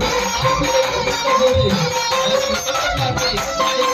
Thank you.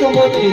সময়।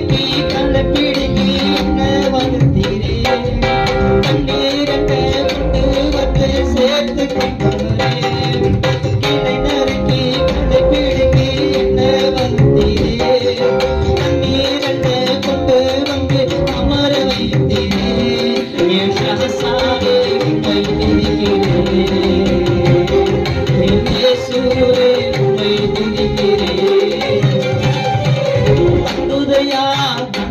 You. 的呀。